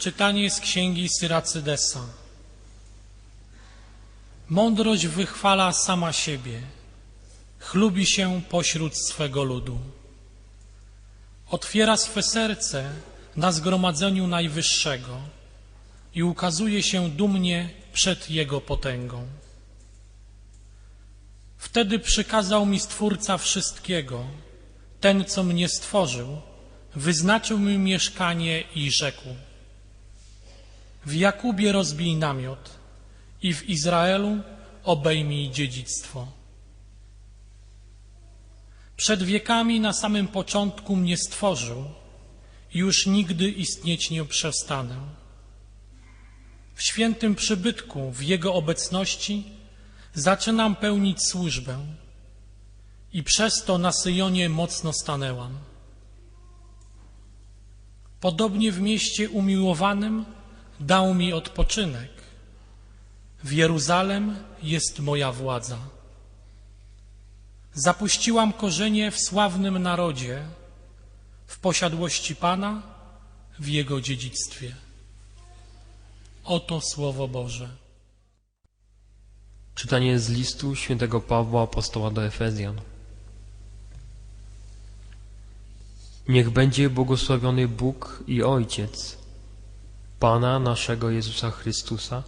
Czytanie z księgi Syracydesa. Mądrość wychwala sama siebie, chlubi się pośród swego ludu. Otwiera swe serce na zgromadzeniu Najwyższego i ukazuje się dumnie przed Jego potęgą. Wtedy przykazał mi Stwórca wszystkiego, ten, co mnie stworzył, wyznaczył mi mieszkanie i rzekł – w Jakubie rozbij namiot i w Izraelu obejmij dziedzictwo. Przed wiekami na samym początku mnie stworzył już nigdy istnieć nie przestanę. W świętym przybytku, w Jego obecności zaczynam pełnić służbę i przez to na Syjonie mocno stanęłam. Podobnie w mieście umiłowanym dał mi odpoczynek. W Jeruzalem jest moja władza. Zapuściłam korzenie w sławnym narodzie, w posiadłości Pana, w Jego dziedzictwie. Oto Słowo Boże. Czytanie z listu świętego Pawła apostoła do Efezjan. Niech będzie błogosławiony Bóg i Ojciec Pana naszego Jezusa Chrystusa,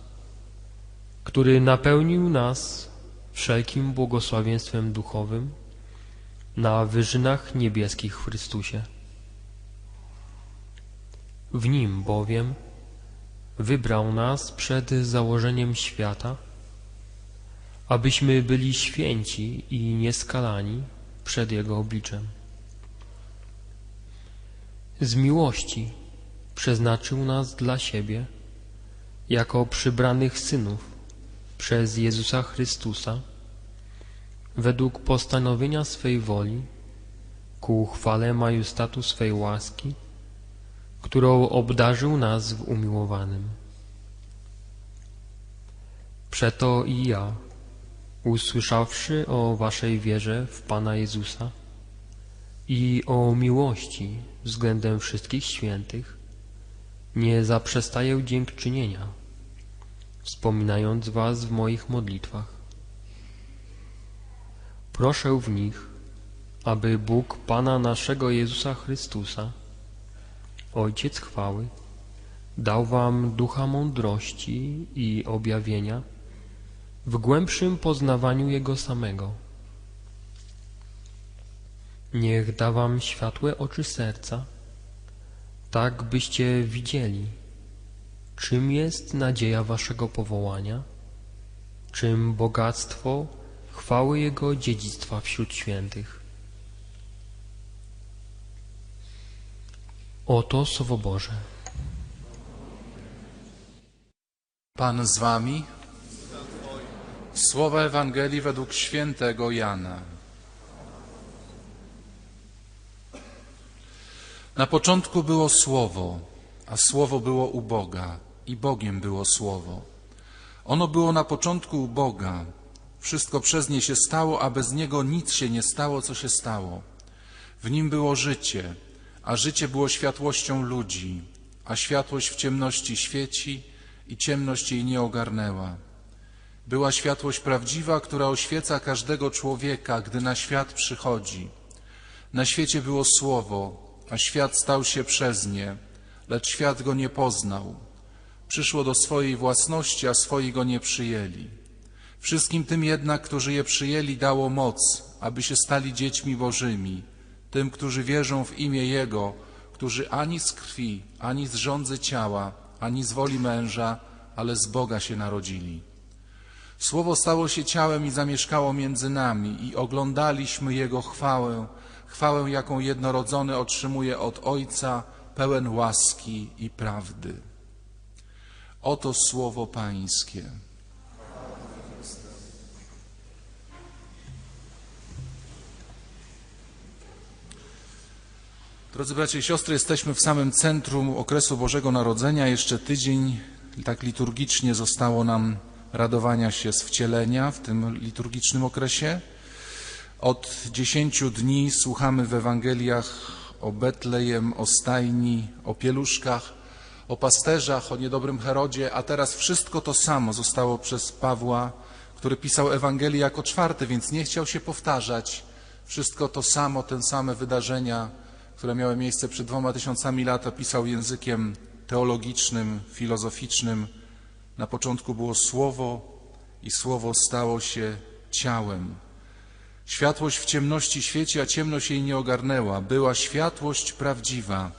który napełnił nas wszelkim błogosławieństwem duchowym na wyżynach niebieskich w Chrystusie. W Nim bowiem wybrał nas przed założeniem świata, abyśmy byli święci i nieskalani przed Jego obliczem. Z miłości przeznaczył nas dla siebie jako przybranych synów przez Jezusa Chrystusa według postanowienia swej woli ku chwale majestatu swej łaski, którą obdarzył nas w umiłowanym. Przeto i ja, usłyszawszy o waszej wierze w Pana Jezusa i o miłości względem wszystkich świętych, nie zaprzestaję dziękczynienia, wspominając Was w moich modlitwach. Proszę w nich, aby Bóg Pana naszego Jezusa Chrystusa, Ojciec chwały, dał Wam ducha mądrości i objawienia w głębszym poznawaniu Jego samego. Niech da Wam światłe oczy serca, tak byście widzieli, czym jest nadzieja waszego powołania, czym bogactwo chwały Jego dziedzictwa wśród świętych. Oto Słowo Boże. Pan z wami. Słowa Ewangelii według świętego Jana. Na początku było Słowo, a Słowo było u Boga i Bogiem było Słowo. Ono było na początku u Boga. Wszystko przez nie się stało, a bez niego nic się nie stało, co się stało. W nim było życie, a życie było światłością ludzi, a światłość w ciemności świeci i ciemność jej nie ogarnęła. Była światłość prawdziwa, która oświeca każdego człowieka, gdy na świat przychodzi. Na świecie było Słowo, a świat stał się przez nie, lecz świat go nie poznał. Przyszło do swojej własności, a swoi go nie przyjęli. Wszystkim tym jednak, którzy je przyjęli, dało moc, aby się stali dziećmi Bożymi, tym, którzy wierzą w imię Jego, którzy ani z krwi, ani z rządzy ciała, ani z woli męża, ale z Boga się narodzili. Słowo stało się ciałem i zamieszkało między nami i oglądaliśmy Jego chwałę, chwałę, jaką jednorodzony otrzymuje od Ojca, pełen łaski i prawdy. Oto słowo Pańskie. Drodzy bracia i siostry, jesteśmy w samym centrum okresu Bożego Narodzenia. Jeszcze tydzień tak liturgicznie zostało nam radowania się z wcielenia w tym liturgicznym okresie. Od dziesięciu dni słuchamy w Ewangeliach o Betlejem, o stajni, o pieluszkach, o pasterzach, o niedobrym Herodzie, a teraz wszystko to samo zostało przez Pawła, który pisał Ewangelię jako czwarty, więc nie chciał się powtarzać. Wszystko to samo, te same wydarzenia, które miały miejsce przed dwoma tysiącami lat, opisał językiem teologicznym, filozoficznym. Na początku było Słowo i Słowo stało się ciałem. Światłość w ciemności świeci, a ciemność jej nie ogarnęła. Była światłość prawdziwa.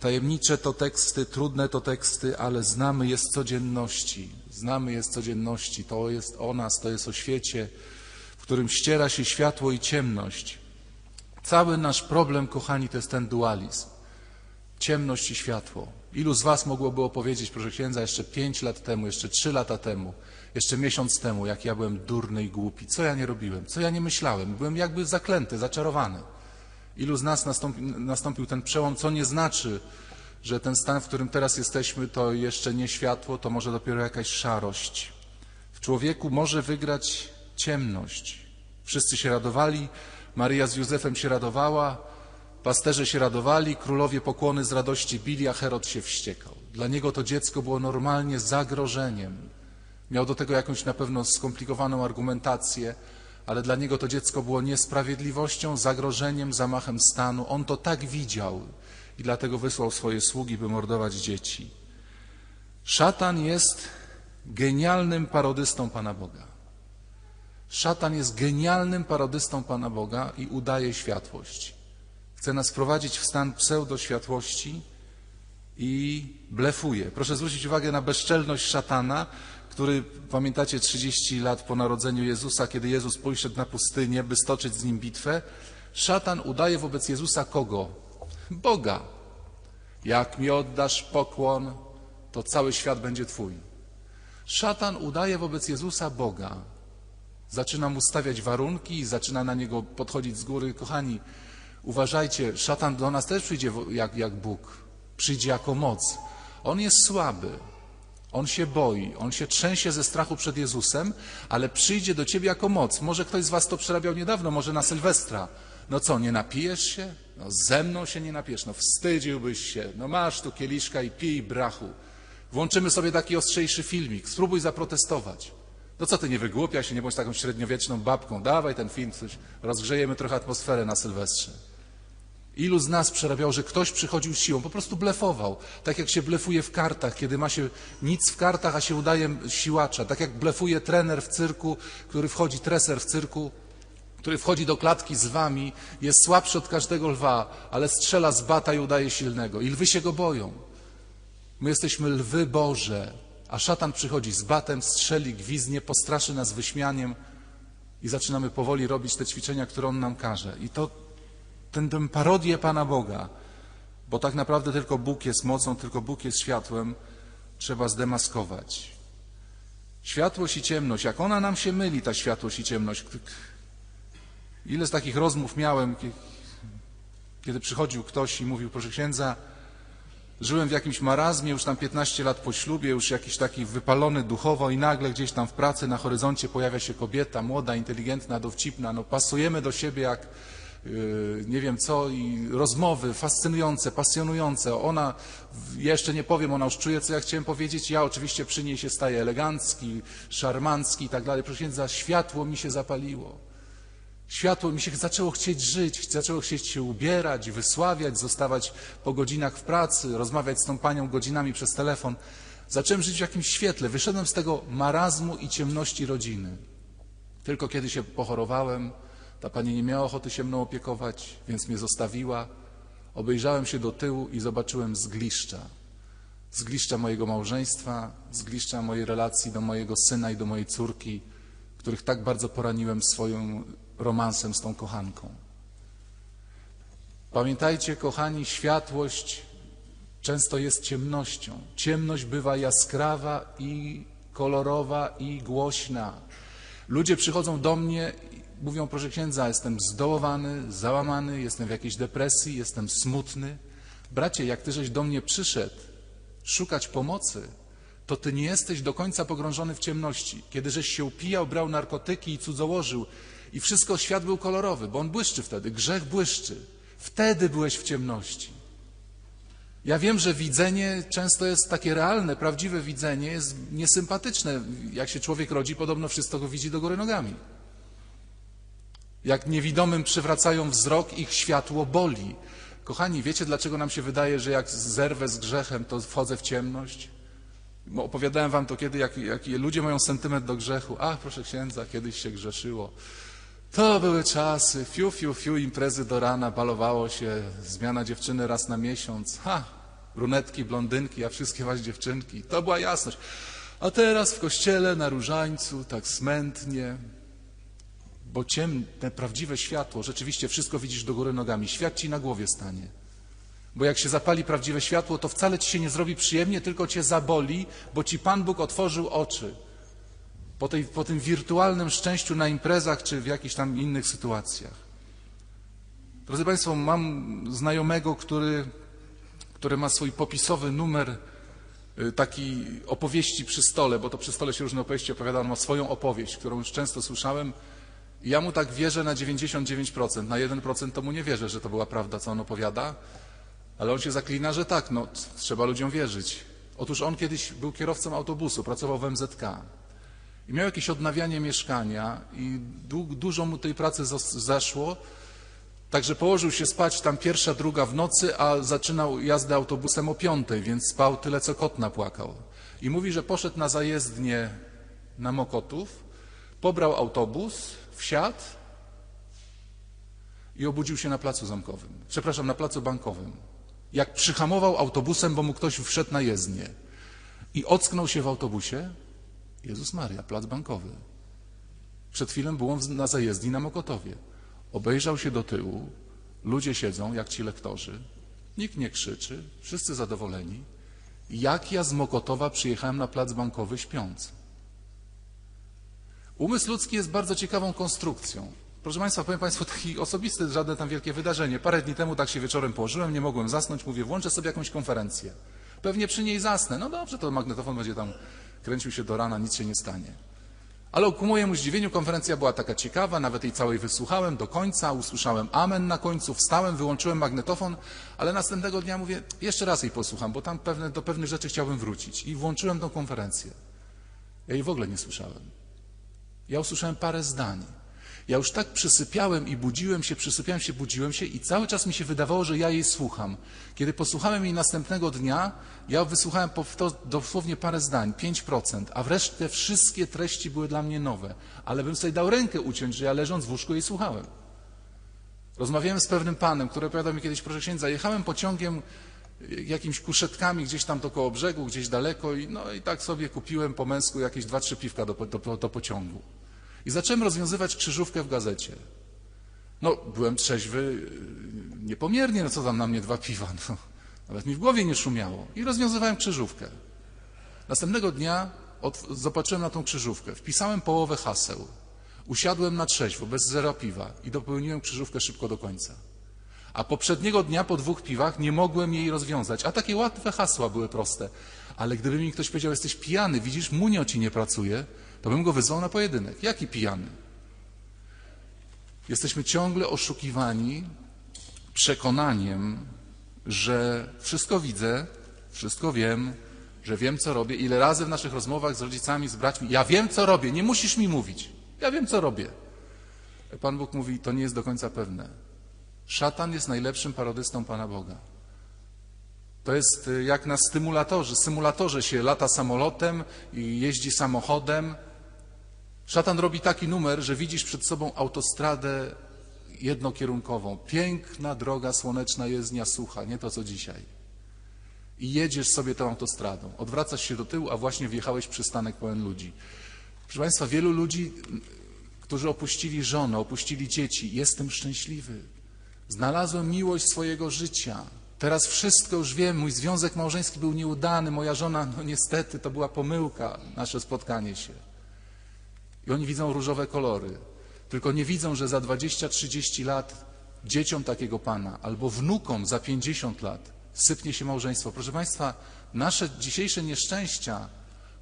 Tajemnicze to teksty, trudne to teksty, ale znamy je z codzienności. Znamy je z codzienności. To jest o nas, to jest o świecie, w którym ściera się światło i ciemność. Cały nasz problem, kochani, to jest ten dualizm. Ciemność i światło. Ilu z Was mogłoby opowiedzieć, proszę księdza, jeszcze pięć lat temu, jeszcze trzy lata temu, jeszcze miesiąc temu, jak ja byłem durny i głupi, co ja nie robiłem, co ja nie myślałem, byłem jakby zaklęty, zaczarowany. Ilu z nas nastąpi, nastąpił ten przełom, co nie znaczy, że ten stan, w którym teraz jesteśmy, to jeszcze nie światło, to może dopiero jakaś szarość. W człowieku może wygrać ciemność. Wszyscy się radowali, Maryja z Józefem się radowała, pasterze się radowali, królowie pokłony z radości bili, a Herod się wściekał. Dla niego to dziecko było normalnie zagrożeniem. Miał do tego jakąś na pewno skomplikowaną argumentację, ale dla niego to dziecko było niesprawiedliwością, zagrożeniem, zamachem stanu. On to tak widział i dlatego wysłał swoje sługi, by mordować dzieci. Szatan jest genialnym parodystą Pana Boga. Szatan jest genialnym parodystą Pana Boga i udaje światłość. Chce nas wprowadzić w stan pseudoświatłości i blefuje. Proszę zwrócić uwagę na bezczelność szatana, który, pamiętacie, 30 lat po narodzeniu Jezusa, kiedy Jezus pójszedł na pustynię, by stoczyć z nim bitwę, szatan udaje wobec Jezusa kogo? Boga. Jak mi oddasz pokłon, to cały świat będzie Twój. Szatan udaje wobec Jezusa Boga. Zaczyna mu stawiać warunki zaczyna na niego podchodzić z góry. Kochani, uważajcie, szatan do nas też przyjdzie jak, jak Bóg. Przyjdzie jako moc. On jest słaby. On się boi, on się trzęsie ze strachu przed Jezusem, ale przyjdzie do ciebie jako moc. Może ktoś z was to przerabiał niedawno, może na Sylwestra. No co, nie napijesz się? No ze mną się nie napijesz, no wstydziłbyś się. No masz tu kieliszka i pij brachu. Włączymy sobie taki ostrzejszy filmik, spróbuj zaprotestować. No co ty, nie wygłupia się, nie bądź taką średniowieczną babką. Dawaj ten film, coś, rozgrzejemy trochę atmosferę na Sylwestrze. Ilu z nas przerabiał, że ktoś przychodził siłą, po prostu blefował. Tak jak się blefuje w kartach, kiedy ma się nic w kartach, a się udaje siłacza. Tak jak blefuje trener w cyrku, który wchodzi, treser w cyrku, który wchodzi do klatki z lwami, jest słabszy od każdego lwa, ale strzela z bata i udaje silnego. I lwy się go boją. My jesteśmy lwy Boże, a szatan przychodzi z batem, strzeli, gwiznie, postraszy nas wyśmianiem i zaczynamy powoli robić te ćwiczenia, które on nam każe. I to tę, tę parodię Pana Boga, bo tak naprawdę tylko Bóg jest mocą, tylko Bóg jest światłem, trzeba zdemaskować. Światłość i ciemność, jak ona nam się myli, ta światłość i ciemność. Ile z takich rozmów miałem, kie- kiedy przychodził ktoś i mówił, proszę księdza, żyłem w jakimś marazmie, już tam 15 lat po ślubie, już jakiś taki wypalony duchowo i nagle gdzieś tam w pracy na horyzoncie pojawia się kobieta, młoda, inteligentna, dowcipna, no pasujemy do siebie jak nie wiem co i rozmowy fascynujące, pasjonujące. Ona, jeszcze nie powiem, ona już czuje, co ja chciałem powiedzieć. Ja oczywiście przy niej się staję elegancki, szarmancki i tak dalej. Proszę księdza, światło mi się zapaliło. Światło mi się zaczęło chcieć żyć, zaczęło chcieć się ubierać, wysławiać, zostawać po godzinach w pracy, rozmawiać z tą panią godzinami przez telefon. Zacząłem żyć w jakimś świetle. Wyszedłem z tego marazmu i ciemności rodziny. Tylko kiedy się pochorowałem, ta pani nie miała ochoty się mną opiekować, więc mnie zostawiła. Obejrzałem się do tyłu i zobaczyłem zgliszcza. Zgliszcza mojego małżeństwa, zgliszcza mojej relacji do mojego syna i do mojej córki, których tak bardzo poraniłem swoim romansem z tą kochanką. Pamiętajcie, kochani, światłość często jest ciemnością. Ciemność bywa jaskrawa i kolorowa i głośna. Ludzie przychodzą do mnie mówią, proszę księdza, jestem zdołowany, załamany, jestem w jakiejś depresji, jestem smutny. Bracie, jak ty żeś do mnie przyszedł szukać pomocy, to ty nie jesteś do końca pogrążony w ciemności. Kiedy żeś się upijał, brał narkotyki i cudzołożył i wszystko, świat był kolorowy, bo on błyszczy wtedy, grzech błyszczy. Wtedy byłeś w ciemności. Ja wiem, że widzenie często jest takie realne, prawdziwe widzenie jest niesympatyczne. Jak się człowiek rodzi, podobno wszystko go widzi do góry nogami. Jak niewidomym przywracają wzrok, ich światło boli. Kochani, wiecie dlaczego nam się wydaje, że jak zerwę z grzechem, to wchodzę w ciemność? Bo opowiadałem wam to kiedy, jak, jak ludzie mają sentyment do grzechu. Ach, proszę księdza, kiedyś się grzeszyło. To były czasy, fiu, fiu, fiu, imprezy do rana, balowało się, zmiana dziewczyny raz na miesiąc. Ha, brunetki, blondynki, a wszystkie was dziewczynki. To była jasność. A teraz w kościele na różańcu, tak smętnie, bo ciemne, prawdziwe światło, rzeczywiście wszystko widzisz do góry nogami. Świat ci na głowie stanie. Bo jak się zapali prawdziwe światło, to wcale ci się nie zrobi przyjemnie, tylko cię zaboli, bo ci Pan Bóg otworzył oczy. Po, tej, po tym wirtualnym szczęściu na imprezach czy w jakichś tam innych sytuacjach. Drodzy Państwo, mam znajomego, który, który ma swój popisowy numer y, taki opowieści przy stole, bo to przy stole się różne opowieści opowiada, on ma swoją opowieść, którą już często słyszałem. I ja mu tak wierzę na 99%, na 1% to mu nie wierzę, że to była prawda, co on opowiada, ale on się zaklina, że tak, no trzeba ludziom wierzyć. Otóż on kiedyś był kierowcą autobusu, pracował w MZK i miał jakieś odnawianie mieszkania i du dużo mu tej pracy zeszło, Także położył się spać tam pierwsza, druga w nocy, a zaczynał jazdę autobusem o piątej, więc spał tyle, co kot napłakał. I mówi, że poszedł na zajezdnię na Mokotów, pobrał autobus, wsiadł i obudził się na placu zamkowym. Przepraszam, na placu bankowym. Jak przyhamował autobusem, bo mu ktoś wszedł na jezdnię i ocknął się w autobusie, Jezus Maria, plac bankowy. Przed chwilą było na zajezdni na Mokotowie. Obejrzał się do tyłu, ludzie siedzą jak ci lektorzy, nikt nie krzyczy, wszyscy zadowoleni. Jak ja z Mokotowa przyjechałem na plac bankowy śpiąc? Umysł ludzki jest bardzo ciekawą konstrukcją. Proszę Państwa, powiem Państwu taki osobisty, żadne tam wielkie wydarzenie. Parę dni temu tak się wieczorem położyłem, nie mogłem zasnąć, mówię, włączę sobie jakąś konferencję. Pewnie przy niej zasnę. No dobrze, to magnetofon będzie tam kręcił się do rana, nic się nie stanie. Ale ku mojemu zdziwieniu konferencja była taka ciekawa, nawet jej całej wysłuchałem do końca, usłyszałem amen na końcu, wstałem, wyłączyłem magnetofon, ale następnego dnia mówię, jeszcze raz jej posłucham, bo tam pewne, do pewnych rzeczy chciałbym wrócić. I włączyłem tą konferencję. Ja jej w ogóle nie słyszałem. Ja usłyszałem parę zdań. Ja już tak przysypiałem i budziłem się, przysypiałem się, budziłem się i cały czas mi się wydawało, że ja jej słucham. Kiedy posłuchałem jej następnego dnia, ja wysłuchałem dosłownie parę zdań, 5%, a wreszcie wszystkie treści były dla mnie nowe. Ale bym sobie dał rękę uciąć, że ja leżąc w łóżku jej słuchałem. Rozmawiałem z pewnym panem, który opowiadał mi kiedyś, proszę księdza, jechałem pociągiem y, jakimiś kuszetkami gdzieś tam koło brzegu, gdzieś daleko i, no, i tak sobie kupiłem po męsku jakieś dwa, trzy piwka do, do, do pociągu. I zacząłem rozwiązywać krzyżówkę w gazecie. No, byłem trzeźwy yy, niepomiernie, no co tam na mnie dwa piwa, no. Nawet mi w głowie nie szumiało. I rozwiązywałem krzyżówkę. Następnego dnia od, zobaczyłem na tą krzyżówkę. Wpisałem połowę haseł. Usiadłem na trzeźwo, bez zera piwa i dopełniłem krzyżówkę szybko do końca. A poprzedniego dnia po dwóch piwach nie mogłem jej rozwiązać. A takie łatwe hasła były proste. Ale gdyby mi ktoś powiedział, jesteś pijany, widzisz, munio ci nie pracuje, to bym go wyzwał na pojedynek. Jaki pijany? Jesteśmy ciągle oszukiwani przekonaniem, że wszystko widzę, wszystko wiem, że wiem, co robię. Ile razy w naszych rozmowach z rodzicami, z braćmi, ja wiem, co robię, nie musisz mi mówić. Ja wiem, co robię. Pan Bóg mówi, to nie jest do końca pewne. Szatan jest najlepszym parodystą Pana Boga. To jest y, jak na stymulatorze. Symulatorze się lata samolotem i jeździ samochodem. Szatan robi taki numer, że widzisz przed sobą autostradę jednokierunkową. Piękna droga słoneczna jezdnia sucha, nie to co dzisiaj. I jedziesz sobie tą autostradą. Odwracasz się do tyłu, a właśnie wjechałeś przystanek pełen ludzi. Proszę Państwa, wielu ludzi, którzy opuścili żonę, opuścili dzieci, jestem szczęśliwy. Znalazłem miłość swojego życia. Teraz wszystko już wiem, mój związek małżeński był nieudany, moja żona, no niestety, to była pomyłka, nasze spotkanie się. I oni widzą różowe kolory. Tylko nie widzą, że za 20-30 lat dzieciom takiego pana albo wnukom za 50 lat sypnie się małżeństwo. Proszę Państwa, nasze dzisiejsze nieszczęścia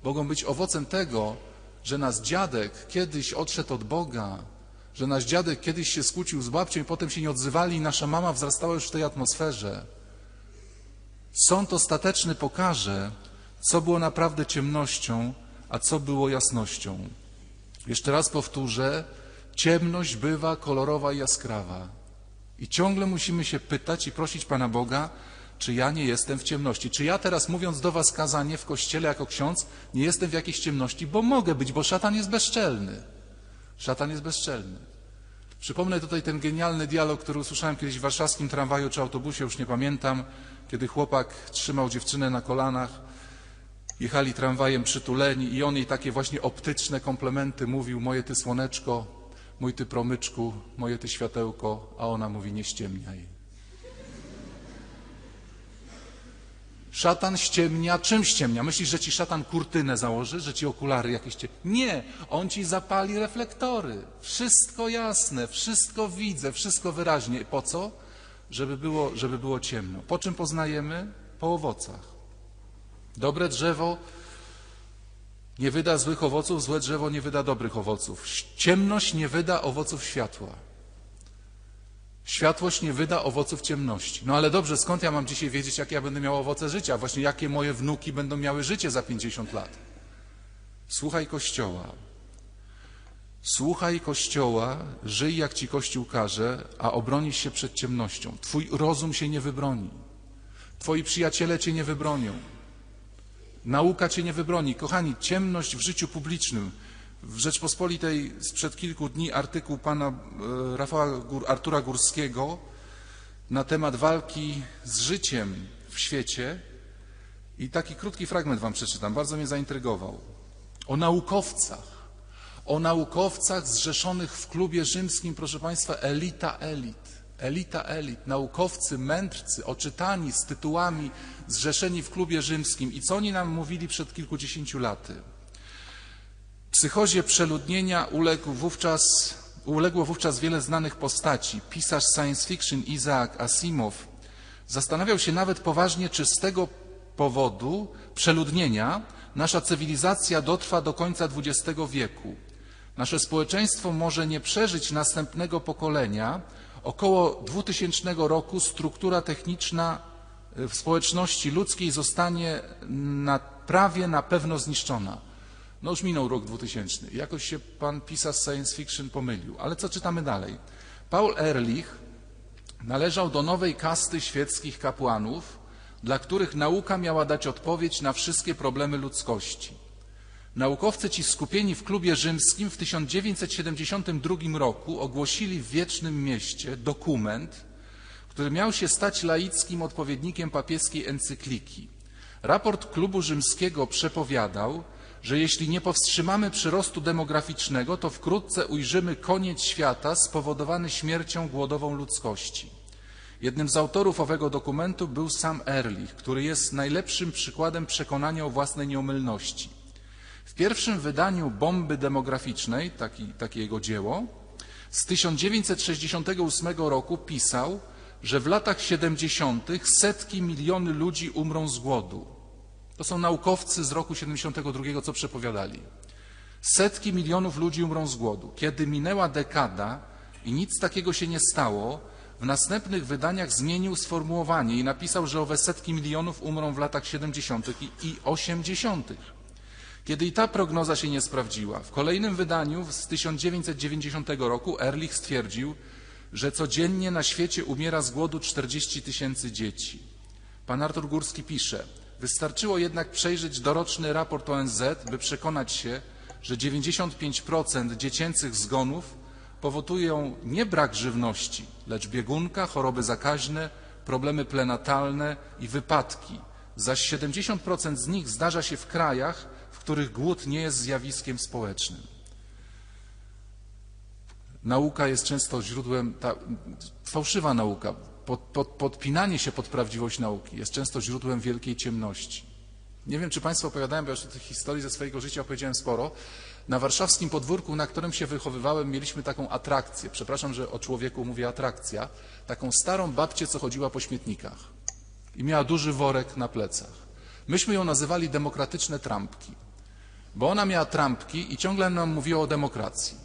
mogą być owocem tego, że nasz dziadek kiedyś odszedł od Boga, że nasz dziadek kiedyś się skłócił z babcią i potem się nie odzywali i nasza mama wzrastała już w tej atmosferze. Sąd ostateczny pokaże, co było naprawdę ciemnością, a co było jasnością. Jeszcze raz powtórzę, ciemność bywa kolorowa i jaskrawa. I ciągle musimy się pytać i prosić Pana Boga, czy ja nie jestem w ciemności. Czy ja teraz mówiąc do Was kazanie w kościele jako ksiądz, nie jestem w jakiejś ciemności, bo mogę być, bo szatan jest bezczelny. Szatan jest bezczelny. Przypomnę tutaj ten genialny dialog, który usłyszałem kiedyś w warszawskim tramwaju czy autobusie, już nie pamiętam, kiedy chłopak trzymał dziewczynę na kolanach, jechali tramwajem przytuleni i on jej takie właśnie optyczne komplementy mówił, moje ty słoneczko, mój ty promyczku, moje ty światełko, a ona mówi, nie ściemniaj. Szatan ściemnia. Czym ściemnia? Myślisz, że ci szatan kurtynę założy, że ci okulary jakieś cię... Nie, on ci zapali reflektory. Wszystko jasne, wszystko widzę, wszystko wyraźnie. Po co? Żeby było, żeby było ciemno. Po czym poznajemy? Po owocach. Dobre drzewo nie wyda złych owoców, złe drzewo nie wyda dobrych owoców. Ciemność nie wyda owoców światła. Światłość nie wyda owoców ciemności. No ale dobrze, skąd ja mam dzisiaj wiedzieć, jakie ja będę miał owoce życia? Właśnie jakie moje wnuki będą miały życie za 50 lat? Słuchaj Kościoła. Słuchaj Kościoła, żyj jak ci Kościół każe, a obronisz się przed ciemnością. Twój rozum się nie wybroni. Twoi przyjaciele cię nie wybronią. Nauka cię nie wybroni. Kochani, ciemność w życiu publicznym. W Rzeczpospolitej sprzed kilku dni artykuł pana e, Rafała Gór, Artura Górskiego na temat walki z życiem w świecie i taki krótki fragment wam przeczytam, bardzo mnie zaintrygował. O naukowcach, o naukowcach zrzeszonych w klubie rzymskim, proszę państwa, elita elit, elita elit, naukowcy, mędrcy, oczytani z tytułami, zrzeszeni w klubie rzymskim. I co oni nam mówili przed kilkudziesięciu laty? Psychozie przeludnienia uległ wówczas, uległo wówczas wiele znanych postaci. Pisarz science fiction Isaac Asimov zastanawiał się nawet poważnie, czy z tego powodu przeludnienia nasza cywilizacja dotrwa do końca XX wieku. Nasze społeczeństwo może nie przeżyć następnego pokolenia. Około 2000 roku struktura techniczna w społeczności ludzkiej zostanie na, prawie na pewno zniszczona. No już minął rok 2000. Jakoś się pan pisarz science fiction pomylił. Ale co czytamy dalej? Paul Ehrlich należał do nowej kasty świeckich kapłanów, dla których nauka miała dać odpowiedź na wszystkie problemy ludzkości. Naukowcy ci skupieni w klubie rzymskim w 1972 roku ogłosili w Wiecznym Mieście dokument, który miał się stać laickim odpowiednikiem papieskiej encykliki. Raport klubu rzymskiego przepowiadał, że jeśli nie powstrzymamy przyrostu demograficznego, to wkrótce ujrzymy koniec świata spowodowany śmiercią głodową ludzkości. Jednym z autorów owego dokumentu był sam Ehrlich, który jest najlepszym przykładem przekonania o własnej nieomylności. Pierwszym wydaniu Bomby demograficznej, taki, takie jego dzieło, z 1968 roku pisał, że w latach 70. setki miliony ludzi umrą z głodu. To są naukowcy z roku 72, co przepowiadali. Setki milionów ludzi umrą z głodu. Kiedy minęła dekada i nic takiego się nie stało, w następnych wydaniach zmienił sformułowanie i napisał, że owe setki milionów umrą w latach 70. i 80. Kiedy i ta prognoza się nie sprawdziła, w kolejnym wydaniu z 1990 roku Ehrlich stwierdził, że codziennie na świecie umiera z głodu 40 tysięcy dzieci. Pan Artur Górski pisze, Wystarczyło jednak przejrzeć doroczny raport ONZ, by przekonać się, że 95% dziecięcych zgonów powodują nie brak żywności, lecz biegunka, choroby zakaźne, problemy prenatalne i wypadki. Zaś 70% z nich zdarza się w krajach, których głód nie jest zjawiskiem społecznym. Nauka jest często źródłem, ta, fałszywa nauka, pod, pod, podpinanie się pod prawdziwość nauki jest często źródłem wielkiej ciemności. Nie wiem, czy Państwo opowiadają, bo już tych historii ze swojego życia opowiedziałem sporo. Na warszawskim podwórku, na którym się wychowywałem, mieliśmy taką atrakcję. Przepraszam, że o człowieku mówię atrakcja. Taką starą babcię, co chodziła po śmietnikach. I miała duży worek na plecach. Myśmy ją nazywali demokratyczne trampki. Bo ona miała trampki i ciągle nam mówiła o demokracji.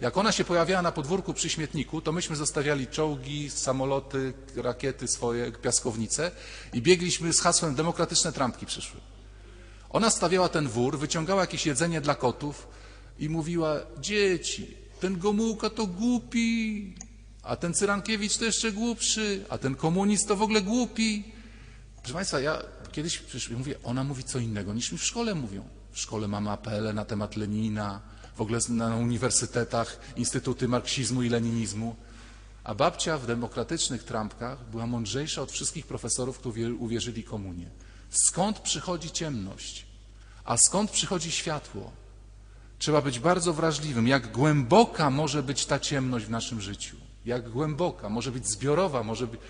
Jak ona się pojawiała na podwórku przy śmietniku, to myśmy zostawiali czołgi, samoloty, rakiety swoje, piaskownice i biegliśmy z hasłem demokratyczne trampki przyszły. Ona stawiała ten wór, wyciągała jakieś jedzenie dla kotów i mówiła, dzieci, ten Gomułka to głupi, a ten Cyrankiewicz to jeszcze głupszy, a ten komunist to w ogóle głupi. Proszę Państwa, ja kiedyś przecież mówię, ona mówi co innego niż mi w szkole mówią. Szkole mamy apele na temat Lenina, w ogóle na uniwersytetach instytuty marksizmu i leninizmu. A babcia w demokratycznych trampkach była mądrzejsza od wszystkich profesorów, którzy uwierzyli komunie. Skąd przychodzi ciemność? A skąd przychodzi światło? Trzeba być bardzo wrażliwym. Jak głęboka może być ta ciemność w naszym życiu? Jak głęboka? Może być zbiorowa, może być.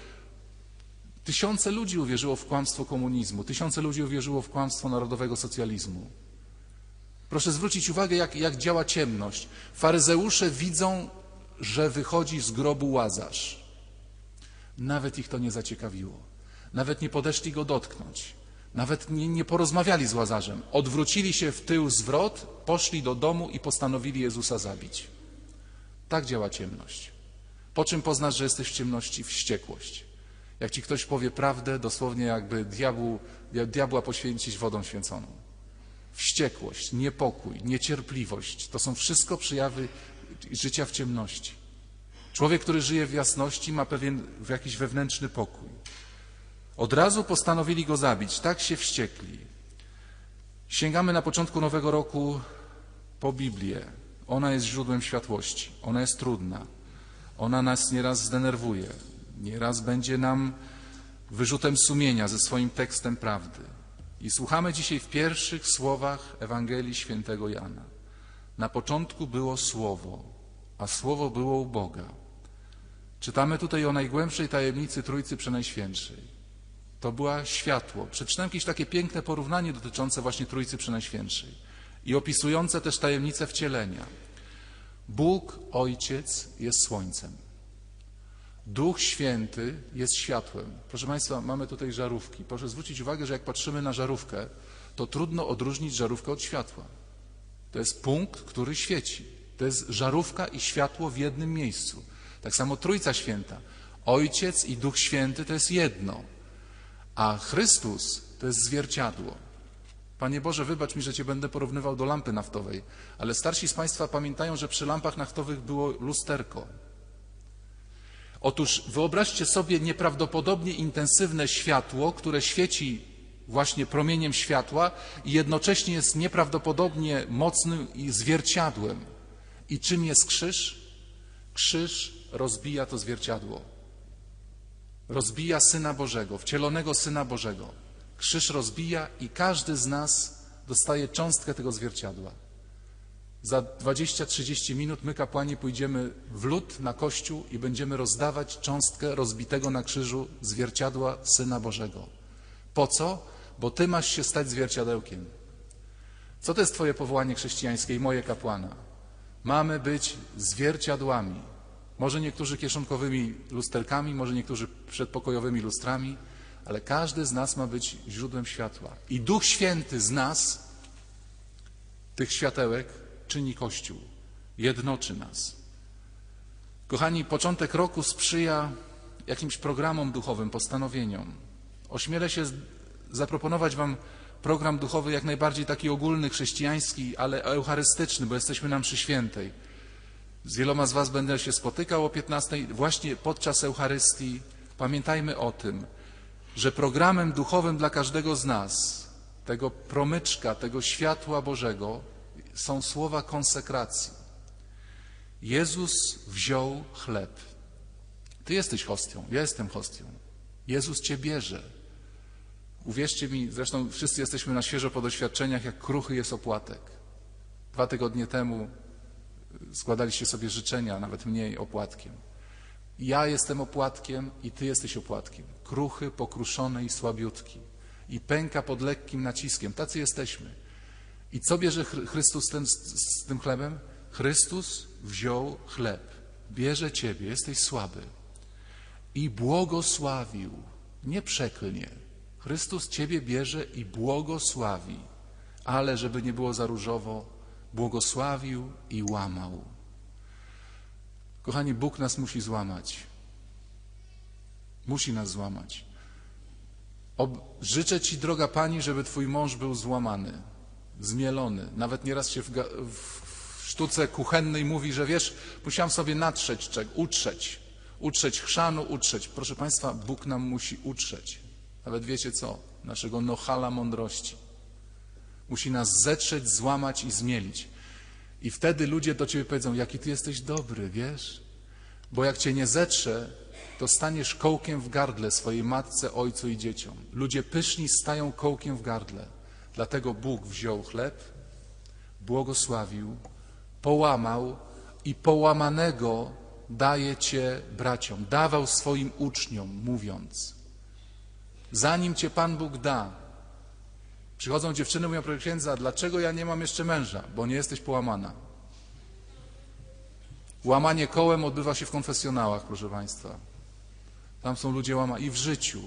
Tysiące ludzi uwierzyło w kłamstwo komunizmu, tysiące ludzi uwierzyło w kłamstwo narodowego socjalizmu. Proszę zwrócić uwagę, jak, jak działa ciemność. Faryzeusze widzą, że wychodzi z grobu łazarz. Nawet ich to nie zaciekawiło. Nawet nie podeszli go dotknąć. Nawet nie, nie porozmawiali z łazarzem. Odwrócili się w tył zwrot, poszli do domu i postanowili Jezusa zabić. Tak działa ciemność. Po czym poznasz, że jesteś w ciemności? Wściekłość. Jak ci ktoś powie prawdę, dosłownie jakby diabłu, diabła poświęcić wodą święconą. Wściekłość, niepokój, niecierpliwość to są wszystko przejawy życia w ciemności. Człowiek, który żyje w jasności, ma pewien jakiś wewnętrzny pokój. Od razu postanowili go zabić, tak się wściekli. Sięgamy na początku nowego roku po Biblię. Ona jest źródłem światłości, ona jest trudna, ona nas nieraz zdenerwuje, nieraz będzie nam wyrzutem sumienia ze swoim tekstem prawdy. I słuchamy dzisiaj w pierwszych słowach Ewangelii świętego Jana. Na początku było Słowo, a Słowo było u Boga. Czytamy tutaj o najgłębszej tajemnicy Trójcy Przenajświętszej. To była światło. Przeczytałem jakieś takie piękne porównanie dotyczące właśnie Trójcy Przenajświętszej i opisujące też tajemnicę wcielenia. Bóg Ojciec jest słońcem. Duch Święty jest światłem. Proszę Państwa, mamy tutaj żarówki. Proszę zwrócić uwagę, że jak patrzymy na żarówkę, to trudno odróżnić żarówkę od światła. To jest punkt, który świeci. To jest żarówka i światło w jednym miejscu. Tak samo Trójca Święta. Ojciec i Duch Święty to jest jedno, a Chrystus to jest zwierciadło. Panie Boże, wybacz mi, że Cię będę porównywał do lampy naftowej, ale starsi z Państwa pamiętają, że przy lampach naftowych było lusterko. Otóż wyobraźcie sobie nieprawdopodobnie intensywne światło, które świeci właśnie promieniem światła i jednocześnie jest nieprawdopodobnie mocnym i zwierciadłem. I czym jest krzyż? Krzyż rozbija to zwierciadło. Rozbija Syna Bożego, wcielonego Syna Bożego. Krzyż rozbija i każdy z nas dostaje cząstkę tego zwierciadła. Za 20-30 minut my, kapłani, pójdziemy w lód na kościół i będziemy rozdawać cząstkę rozbitego na krzyżu zwierciadła Syna Bożego. Po co? Bo Ty masz się stać zwierciadełkiem. Co to jest Twoje powołanie chrześcijańskie i moje kapłana? Mamy być zwierciadłami. Może niektórzy kieszonkowymi lusterkami, może niektórzy przedpokojowymi lustrami, ale każdy z nas ma być źródłem światła. I Duch Święty z nas, tych światełek, czyni Kościół, jednoczy nas. Kochani, początek roku sprzyja jakimś programom duchowym, postanowieniom. Ośmielę się zaproponować Wam program duchowy jak najbardziej taki ogólny, chrześcijański, ale eucharystyczny, bo jesteśmy na mszy świętej. Z wieloma z Was będę się spotykał o 15 właśnie podczas Eucharystii. Pamiętajmy o tym, że programem duchowym dla każdego z nas, tego promyczka, tego światła Bożego, są słowa konsekracji. Jezus wziął chleb. Ty jesteś hostią, ja jestem hostią. Jezus cię bierze. Uwierzcie mi, zresztą wszyscy jesteśmy na świeżo po doświadczeniach, jak kruchy jest opłatek. Dwa tygodnie temu składaliście sobie życzenia, nawet mniej opłatkiem. Ja jestem opłatkiem i ty jesteś opłatkiem. Kruchy, pokruszony i słabiutki. I pęka pod lekkim naciskiem. Tacy jesteśmy. I co bierze Chrystus tym, z tym chlebem? Chrystus wziął chleb. Bierze ciebie, jesteś słaby. I błogosławił. Nie przeklnie. Chrystus ciebie bierze i błogosławi. Ale żeby nie było za różowo, błogosławił i łamał. Kochani, Bóg nas musi złamać. Musi nas złamać. Ob... Życzę Ci, droga Pani, żeby Twój mąż był złamany, zmielony. Nawet nieraz się w, w sztuce kuchennej mówi, że wiesz, musiałam sobie natrzeć, czek, utrzeć, utrzeć chrzanu, utrzeć. Proszę Państwa, Bóg nam musi utrzeć. Nawet wiecie co? Naszego nohala mądrości. Musi nas zetrzeć, złamać i zmielić. I wtedy ludzie do Ciebie powiedzą, jaki Ty jesteś dobry, wiesz? Bo jak Cię nie zetrze, to staniesz kołkiem w gardle swojej matce, ojcu i dzieciom. Ludzie pyszni stają kołkiem w gardle. Dlatego Bóg wziął chleb, błogosławił, połamał i połamanego daje Cię braciom. Dawał swoim uczniom, mówiąc, zanim Cię Pan Bóg da, przychodzą dziewczyny, mówią, proszę księdza, dlaczego ja nie mam jeszcze męża? Bo nie jesteś połamana. Łamanie kołem odbywa się w konfesjonałach, proszę Państwa. Tam są ludzie łamani i w życiu.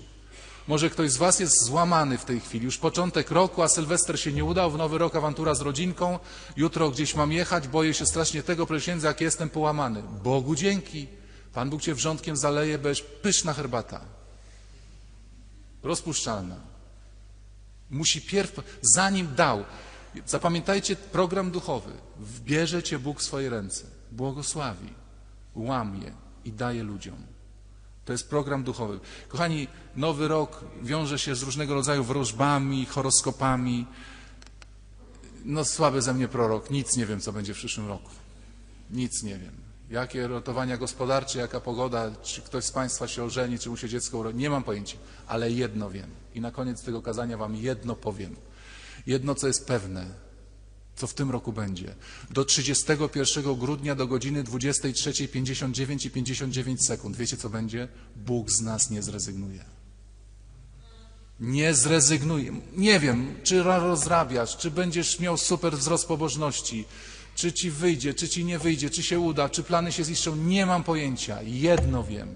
Może ktoś z Was jest złamany w tej chwili. Już początek roku, a Sylwester się nie udał, w nowy rok awantura z rodzinką. Jutro gdzieś mam jechać, boję się strasznie tego, proszę księdza, jak jestem połamany. Bogu dzięki. Pan Bóg Cię wrzątkiem zaleje, będziesz pyszna herbata. Rozpuszczalna. Musi pierw, zanim dał. Zapamiętajcie program duchowy. Wbierze Cię Bóg w swoje ręce. Błogosławi, łamie i daje ludziom. To jest program duchowy. Kochani, nowy rok wiąże się z różnego rodzaju wróżbami, horoskopami. No słaby ze mnie prorok, nic nie wiem, co będzie w przyszłym roku. Nic nie wiem. Jakie rotowania gospodarcze, jaka pogoda, czy ktoś z Państwa się ożeni, czy mu się dziecko urodzi, nie mam pojęcia, ale jedno wiem. I na koniec tego kazania Wam jedno powiem. Jedno, co jest pewne, co w tym roku będzie. Do 31 grudnia do godziny 23.59 i 59 sekund. Wiecie, co będzie? Bóg z nas nie zrezygnuje. Nie zrezygnuje. Nie wiem, czy rozrabiasz, czy będziesz miał super wzrost pobożności, czy ci wyjdzie, czy ci nie wyjdzie, czy się uda, czy plany się ziszczą. Nie mam pojęcia. Jedno wiem.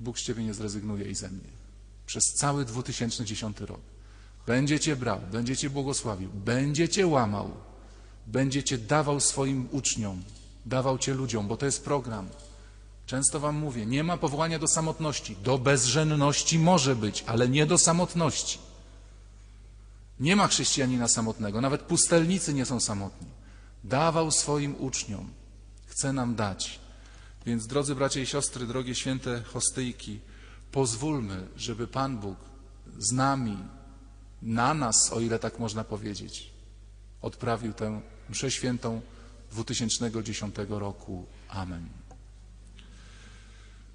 Bóg z ciebie nie zrezygnuje i ze mnie. Przez cały 2010 rok. Będzie cię brał, będzie cię błogosławił, będzie cię łamał, będzie cię dawał swoim uczniom, dawał cię ludziom, bo to jest program. Często wam mówię, nie ma powołania do samotności. Do bezżenności może być, ale nie do samotności. Nie ma chrześcijanina samotnego, nawet pustelnicy nie są samotni. Dawał swoim uczniom, chce nam dać. Więc drodzy bracia i siostry, drogie święte hostyjki, pozwólmy, żeby Pan Bóg z nami, na nas, o ile tak można powiedzieć, odprawił tę mszę świętą 2010 roku. Amen.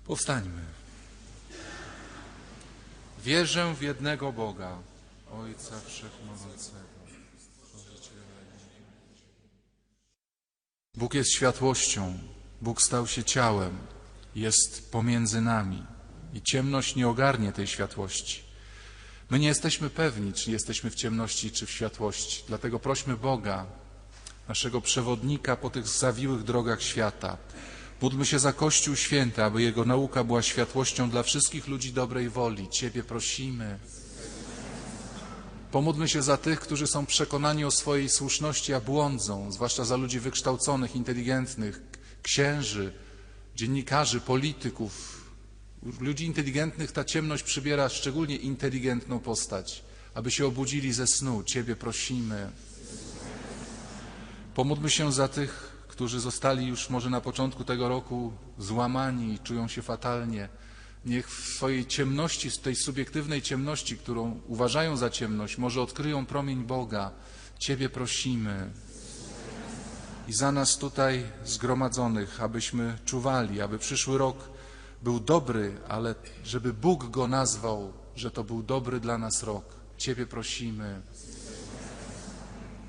Powstańmy. Wierzę w jednego Boga, Ojca Wszechmogącego. Bóg jest światłością, Bóg stał się ciałem, jest pomiędzy nami i ciemność nie ogarnie tej światłości. My nie jesteśmy pewni, czy jesteśmy w ciemności, czy w światłości. Dlatego prośmy Boga, naszego przewodnika po tych zawiłych drogach świata. Módlmy się za Kościół Święty, aby Jego nauka była światłością dla wszystkich ludzi dobrej woli. Ciebie prosimy. Pomódlmy się za tych, którzy są przekonani o swojej słuszności, a błądzą, zwłaszcza za ludzi wykształconych, inteligentnych, księży, dziennikarzy, polityków, Ludzi inteligentnych ta ciemność przybiera szczególnie inteligentną postać, aby się obudzili ze snu. Ciebie prosimy. Pomódlmy się za tych, którzy zostali już może na początku tego roku złamani i czują się fatalnie. Niech w swojej ciemności, tej subiektywnej ciemności, którą uważają za ciemność, może odkryją promień Boga. Ciebie prosimy. I za nas tutaj zgromadzonych, abyśmy czuwali, aby przyszły rok był dobry, ale żeby Bóg go nazwał, że to był dobry dla nas rok. Ciebie prosimy.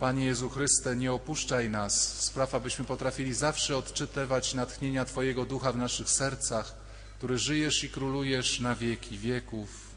Panie Jezu Chryste, nie opuszczaj nas. Spraw, abyśmy potrafili zawsze odczytywać natchnienia Twojego ducha w naszych sercach, który żyjesz i królujesz na wieki wieków.